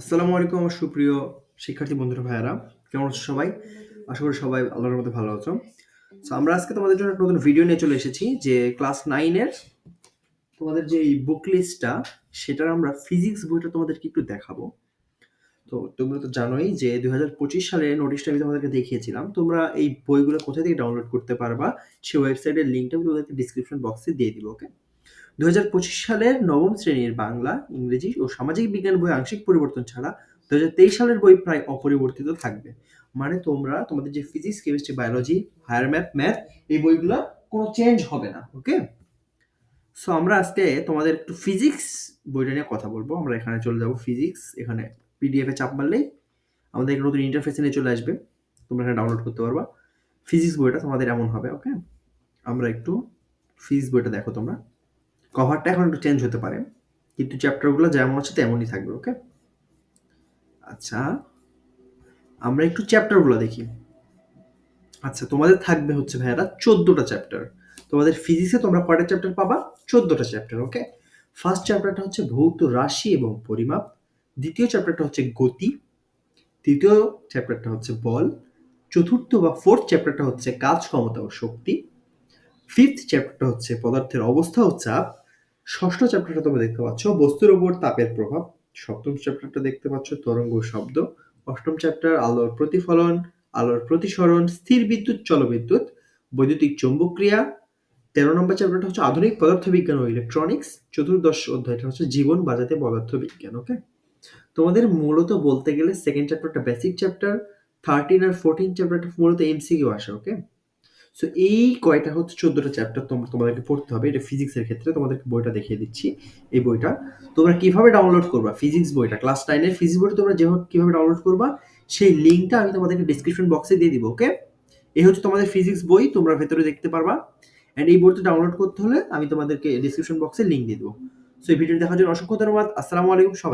আসসালামু আলাইকুম আমার সুপ্রিয় শিক্ষার্থী বন্ধুরা, ভাইয়ারা। কেমন আছো সবাই? আশা করি সবাই আল্লাহর মধ্যে ভালো আছো। সো আমরা আজকে তোমাদের জন্য একটা নতুন ভিডিও নিয়ে চলে এসেছি, যে ক্লাস নাইনের তোমাদের যে এই বুক লিস্টটা সেটার আমরা ফিজিক্স বইটা তোমাদেরকে একটু দেখাবো। তো তোমরা তো জানোই যে দুই হাজার পঁচিশ সালে নোটিশটা আমি তোমাদেরকে দেখিয়েছিলাম। তোমরা এই বইগুলো কোথা থেকে ডাউনলোড করতে পারবা সেই ওয়েবসাইটের লিঙ্কটা আমি তোমাদেরকে ডিসক্রিপশন বক্সে দিয়ে দিব ওকে দু সালের নবম শ্রেণির বাংলা, ইংরেজি ও সামাজিক বিজ্ঞান বই আংশিক পরিবর্তন ছাড়া দু সালের বই প্রায় অপরিবর্তিত থাকবে। মানে তোমরা, তোমাদের যে physics chemistry biology higher math math এই বইগুলো কোনো চেঞ্জ হবে না ওকে সো আমরা আজকে তোমাদের একটু ফিজিক্স বইটা নিয়ে কথা বলব। আমরা এখানে চলে যাব ফিজিক্স এখানে পিডিএফে চাপ মারলেই আমাদের নতুন ইন্টারফেসে নিয়ে চলে আসবে। তোমরা এখানে ডাউনলোড করতে পারবা। ফিজিক্স বইটা তোমাদের এমন হবে ওকে আমরা একটু ফিজিক্স বইটা দেখো তোমরা। কভারটা এখন একটু চেঞ্জ হতে পারে। কিন্তু চ্যাপ্টারগুলো যেমন আছে তেমনই থাকবে ওকে আচ্ছা আমরা একটু চ্যাপ্টারগুলো দেখি। আচ্ছা তোমাদের থাকবে হচ্ছে ভাইয়ারা চোদ্দোটা চ্যাপ্টার তোমাদের ফিজিক্সে তোমরা কয়টা চ্যাপ্টার পাবা? চোদ্দোটা চ্যাপ্টার ওকে ফার্স্ট চ্যাপ্টারটা হচ্ছে ভৌত রাশি এবং পরিমাপ। দ্বিতীয় চ্যাপ্টারটা হচ্ছে গতি। তৃতীয় চ্যাপ্টারটা হচ্ছে বল। চতুর্থ বা ফোর্থ চ্যাপ্টারটা হচ্ছে কাজ, ক্ষমতা ও শক্তি। ফিফথ চ্যাপ্টারটা হচ্ছে পদার্থের অবস্থা ও চাপ। ষষ্ঠ চ্যাপ্টারটা তোমরা দেখতে পাচ্ছ। বস্তুর উপর তাপের প্রভাব। সপ্তম চ্যাপ্টারটা দেখতে পাচ্ছ, তরঙ্গ শব্দ। অষ্টম চ্যাপ্টার আলোর প্রতিফলন, আলোর প্রতিসরণ, স্থির বিদ্যুৎ, চলবিদ্যুৎ, বৈদ্যুতিক চৌম্বক ক্রিয়া তেরো নম্বর চ্যাপ্টারটা হচ্ছে আধুনিক পদার্থবিজ্ঞান ও ইলেকট্রনিক্স চতুর্দশ অধ্যায়টা হচ্ছে জীবন বাজাতে পদার্থবিজ্ঞান ওকে তোমাদের মূলত বলতে গেলে সেকেন্ড চ্যাপ্টারটা বেসিক চ্যাপ্টার থার্টিন আর ফোরটিন চ্যাপ্টারটা মূলত এমসিকিউ আসে ওকে সো এই কয়টা হচ্ছে চোদ্দটা চ্যাপ্টার তোমরা তোমাদেরকে পড়তে হবে। এটা ফিজিক্সের ক্ষেত্রে তোমাদেরকে বইটা দেখিয়ে দিচ্ছি এই বইটা। তোমরা কীভাবে ডাউনলোড করবা ফিজিক্স বইটা? ক্লাস নাইনের ফিজিক্স বইটা তোমরা যেভাবে, কীভাবে ডাউনলোড করবা, সেই লিঙ্কটা আমি তোমাদেরকে ডিসক্রিপশন বক্সে দিয়ে দিব ওকে এই হচ্ছে তোমাদের ফিজিক্স বই, তোমরা ভেতরে দেখতে পারবা। অ্যান্ড এই বইটা ডাউনলোড করতে হলে আমি তোমাদেরকে ডিসক্রিপশন বক্সে লিঙ্ক দিয়ে দেবো। সো এই ভিডিও দেখার জন্য অসংখ্য ধন্যবাদ। আসসালামু আলাইকুম সবাই।